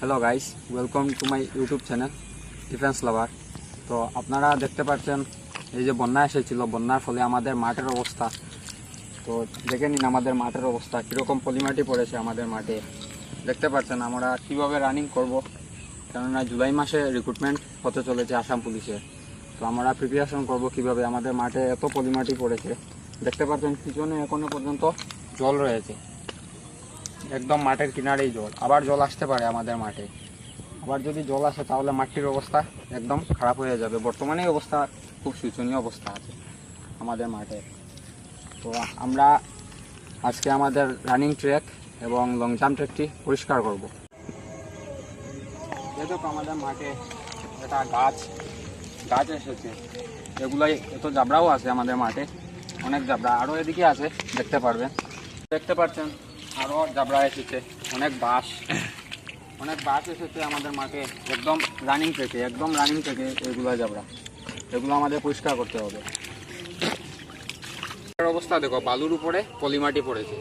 Hello guys welcome to my YouTube channel defence lover তো আপনারা দেখতে পাচ্ছেন, এই যে বন্যা এসেছিল, বন্যার ফলে আমাদের মাঠের অবস্থা। তো দেখে নিন আমাদের মাঠের অবস্থা, কীরকম পলিমাটি পড়েছে আমাদের মাঠে। দেখতে পাচ্ছেন, আমরা কীভাবে রানিং করব। কেননা জুলাই মাসে রিক্রুটমেন্ট হতে চলেছে আসাম পুলিশে। তো আমরা প্রিপারেশন করব কীভাবে আমাদের মাঠে এত পলিমাটি পড়েছে। দেখতে পাচ্ছেন, পিছনে এখনও পর্যন্ত জল রয়েছে। একদম মাঠের কিনারেই জল। আবার জল আসতে পারে আমাদের মাঠে। আবার যদি জল আসে, তাহলে মাঠটির অবস্থা একদম খারাপ হয়ে যাবে। বর্তমানে অবস্থা খুব শোচনীয় অবস্থা আছে আমাদের মাঠে। তো আমরা আজকে আমাদের রানিং ট্র্যাক এবং লং জাম্প ট্র্যাকটি পরিষ্কার করব। যেহেতু আমাদের মাঠে এটা গাছ গাছ এসেছে। এগুলাই, এত জাবড়াও আছে আমাদের মাঠে, অনেক জাবড়া। আরও এদিকে আছে, দেখতে পারবেন। দেখতে পাচ্ছেন? আরও জাবড়া এসেছে, অনেক বাঁশ অনেক বাঁশ এসেছে আমাদের মাঠে, একদম রানিং থেকে, একদম রানিং থেকে এগুলো জাবড়া এগুলো আমাদের পরিষ্কার করতে হবে। অবস্থা দেখো, বালুর উপরে পলিমাটি পড়েছে।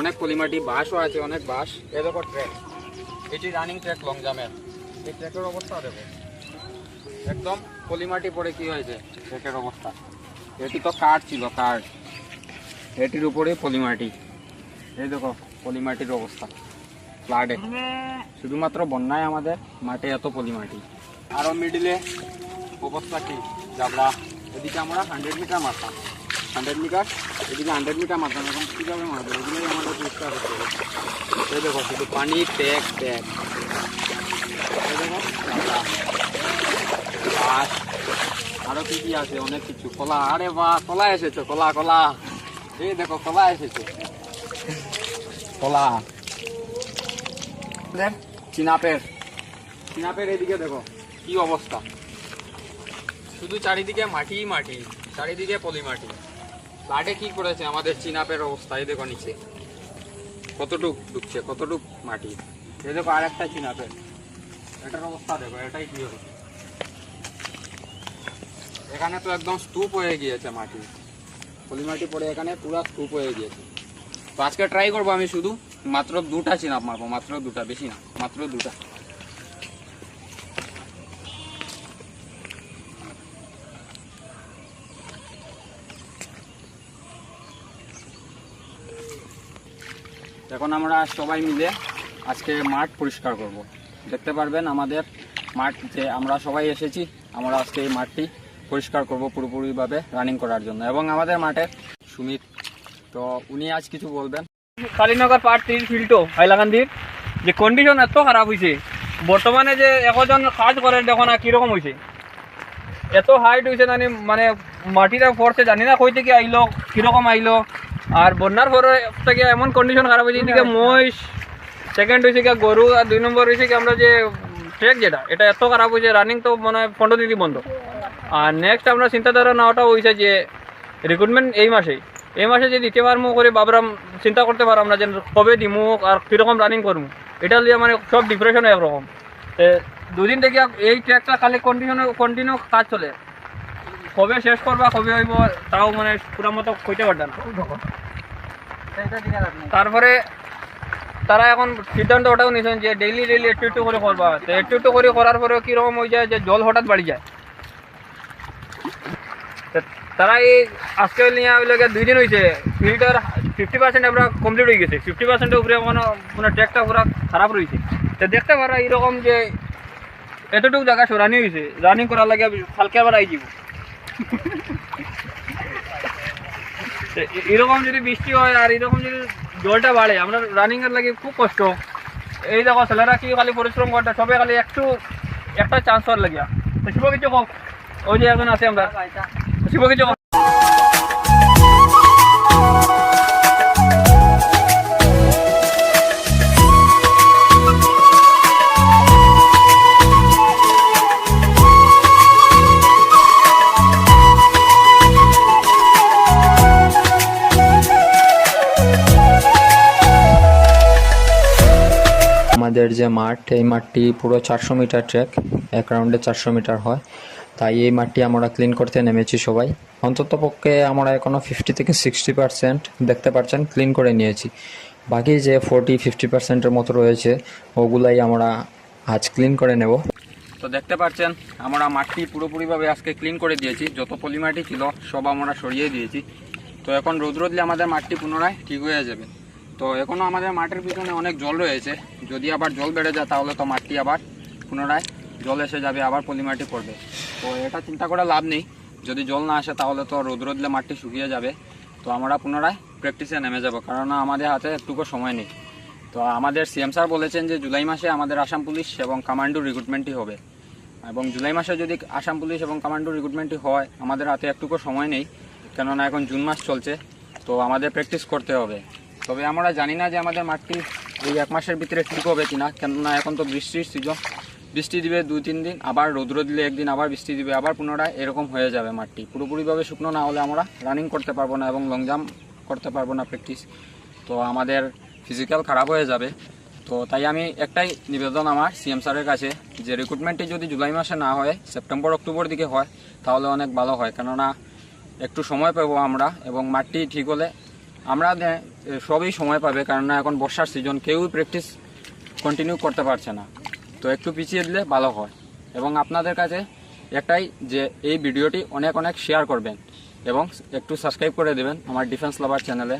অনেক পলিমাটি বাঁশও আছে, অনেক বাঁশ এ দেখো ট্র্যাক এটি রানিং ট্র্যাক লং জামের এই ট্র্যাকের অবস্থা দেখো। একদম পলিমাটি পড়ে কি হয়েছে? ট্র্যাকের অবস্থা। এটি তো কাঠ ছিল কাঠ এটির উপরে পলিমাটি। এই দেখো, পলিমাটির অবস্থা। ফ্লাডে শুধুমাত্র বন্যায় আমাদের মাঠে এত পলিমাটি। আরও মিডিলে অবস্থা কি? যাবরা এদিকে আমরা হান্ড্রেড মিটার মারতাম। হান্ড্রেড মিটার এদিকে হান্ড্রেড মিটার মারতাম। এখন কীভাবে মারবো? এগুলোই আমাদের পরিষ্কার করতে হবে। এই দেখো, শুধু পানি ট্যাগ ট্যাগ আরও কি কি আছে? অনেক কিছু। কলা। আরে বাহ, কলা এসেছে, কলা কলা। এই দেখো, কলা এসেছে। কলা। চিনাপের। চিনাপের এদিকে দেখো কি অবস্থা। শুধু চারিদিকে মাটি মাটি চারিদিকে পলি মাটি কি করেছে আমাদের চিনাপের অবস্থা এই দেখো নিচে। কতটুক ঢুকছে কতটুক মাটি। এই দেখো আর একটা চিনাপের। এটার অবস্থা দেখো এটাই কি হয়েছে এখানে তো একদম স্তূপ হয়ে গিয়েছে মাটি। পলি মাটি পড়ে এখানে পুরা স্তূপ হয়ে গিয়েছে। আজকে ট্রাই করব আমি শুধু। মাত্র দুটা চিনাপ মারবো, মাত্র দুটা, বেশি না, মাত্র দুটা। এখন আমরা সবাই মিলে আজকে মাঠ পরিষ্কার করব। দেখতে পারবেন আমাদের মাঠ যে আমরা সবাই এসেছি, আমরা আজকে এই মাঠটি পরিষ্কার করব পুরোপুরিভাবে রানিং করার জন্য। এবং আমাদের মাঠের সুমিত তো উনি আজ কিছু বলবেন? কালীনগর পার্ট থ্রির ফিল্ডটো হাইলাকান্দির। যে কন্ডিশন এত খারাপ হয়েছে বর্তমানে যে একজন কাজ করেন দেখো না কীরকম হয়েছে এত হাইট হয়েছে জানি মানে মাটিটা পড়ছে জানি না কই থেকে আইলো কীরকম আইলো। আর বন্যার পরে থেকে এমন কন্ডিশন খারাপ হয়েছে এদিকে মহিষ সেকেন্ড হয়েছে কি গরু আর দুই নম্বর হয়েছে কি আমরা যে ট্রেক যেটা এটা এত খারাপ হয়েছে রানিং তো মানে পনেরো দিনই বন্ধ। আর নেক্সট আমরা চিন্তাধারা নেওয়াটা হয়েছে যে রিক্রুটমেন্ট এই মাসেই। এই মাসে যে দিতে পারব করে বাবরাম চিন্তা করতে পারলাম না যে কবে দিমু আর কীরকম রানিং করব এটা নিয়ে মানে সব ডিপ্রেশন একরকম দুদিন থেকে এই ট্র্যাকটা খালি কন্টিনিউ কন্টিনিউ কাজ চলে। কবে শেষ করবা, কবে হইব, তাও মানে পুরা মতো কইতে পারতাম। তারপরে তারা এখন সিদ্ধান্ত ওটাও নিয়েছেন যে ডেইলি ডেইলি একটু একটু করে করবা। একটু একটু করে করার পরে কীরকম হয়ে যায় যে জল হঠাৎ বাড়ি যায়। তারা এই আজকে নিয়ে ওই দুই দিন হয়েছে ফিল্টার ফিফটি পার্সেন্ট আমরা কমপ্লিট হয়ে গেছে। ফিফটি পার্সেন্টের উপরে কোনো মানে ট্র্যাকটা পুরো খারাপ রয়েছে তো দেখতে পারা এরকম যে এতটুকু জায়গা রানিং হয়েছে রানিং করার লাগে কালকে আবার আই যাব। এরকম যদি বৃষ্টি হয় আর এরকম যদি জলটা বাড়ে, আমরা রানিং এর লাগে খুব কষ্ট। এই দেখো, ছেলেরা কি খালি পরিশ্রম করতে, সবে খালি একটু, একটা চান্স হওয়ার লাগিয়া তো শিব কিছু কম ওই যে এখন আছে আমরা। আমাদের যে মাঠ এই মাঠটি পুরো চারশো মিটার ট্র্যাক এক রাউন্ডে চারশো মিটার হয়। তাই এই মাঠটি আমরা ক্লিন করতে নেমেছি সবাই। অন্তত পক্ষে আমরা এখনও ফিফটি থেকে সিক্সটি পার্সেন্ট দেখতে পাচ্ছেন ক্লিন করে নিয়েছি। বাকি যে ফোরটি ফিফটি পার্সেন্টের মতো রয়েছে, ওগুলাই আমরা আজ ক্লিন করে নেব। তো দেখতে পাচ্ছেন আমরা মাটি পুরোপুরিভাবে আজকে ক্লিন করে দিয়েছি। যত পলিমাটি ছিল, সব আমরা সরিয়ে দিয়েছি। তো এখন রোদ রোদলে আমাদের মাটি পুনরায় ঠিক হয়ে যাবে। তো এখনও আমাদের মাটির পিছনে অনেক জল রয়েছে। যদি আবার জল বেড়ে যায়, তাহলে তো মাটি আবার পুনরায় জল এসে যাবে, আবার পলিমাটি পড়বে। তো এটা চিন্তা করে লাভ নেই। যদি জল না আসে তাহলে তো রোদ রোদলে মাটি শুকিয়ে যাবে। তো আমরা পুনরায় প্র্যাকটিসে নেমে যাব কারণ আমাদের হাতে একটুকু সময় নেই। তো আমাদের সিএম স্যার বলেছেন যে জুলাই মাসে আমাদের আসাম পুলিশ এবং কামান্ডো রিক্রুটমেন্টই হবে। এবং জুলাই মাসে যদি আসাম পুলিশ এবং কামান্ডো রিক্রুটমেন্টই হয়, আমাদের হাতে একটুকু সময় নেই, কেননা এখন জুন মাস চলছে। তো আমাদের প্র্যাকটিস করতে হবে। তবে আমরা জানি না যে আমাদের মাঠটি এই এক মাসের ভিতরে ঠিক হবে কিনা, কেননা এখন তো বৃষ্টির সিজন বৃষ্টি দিবে দুই, তিন দিন, আবার রৌদ্র দিলে একদিন, আবার বৃষ্টি দিবে, আবার পুনরায় এরকম হয়ে যাবে মাঠটি। পুরোপুরিভাবে শুকনো না হলে আমরা রানিং করতে পারব না এবং লং জাম্প করতে পারব না প্র্যাকটিস তো আমাদের ফিজিক্যাল খারাপ হয়ে যাবে। তো তাই আমি একটাই নিবেদন আমার সিএম স্যারের কাছে, যে রিক্রুটমেন্টটি যদি জুলাই মাসে না হয় সেপ্টেম্বর অক্টোবর দিকে হয়, তাহলে অনেক ভালো হয়। কেননা একটু সময় পাবো আমরা এবং মাঠটি ঠিক হলে আমরা সবই সময় পাবে। কেননা এখন বর্ষার সিজন কেউই প্র্যাকটিস কন্টিনিউ করতে পারছে না। তো একটু পিছিয়ে দিলে ভালো হয়। এবং আপনাদের কাছে একটাই যে, এই ভিডিওটি অনেক অনেক শেয়ার করবেন এবং একটু সাবস্ক্রাইব করে দেবেন আমার ডিফেন্স লাভার চ্যানেলে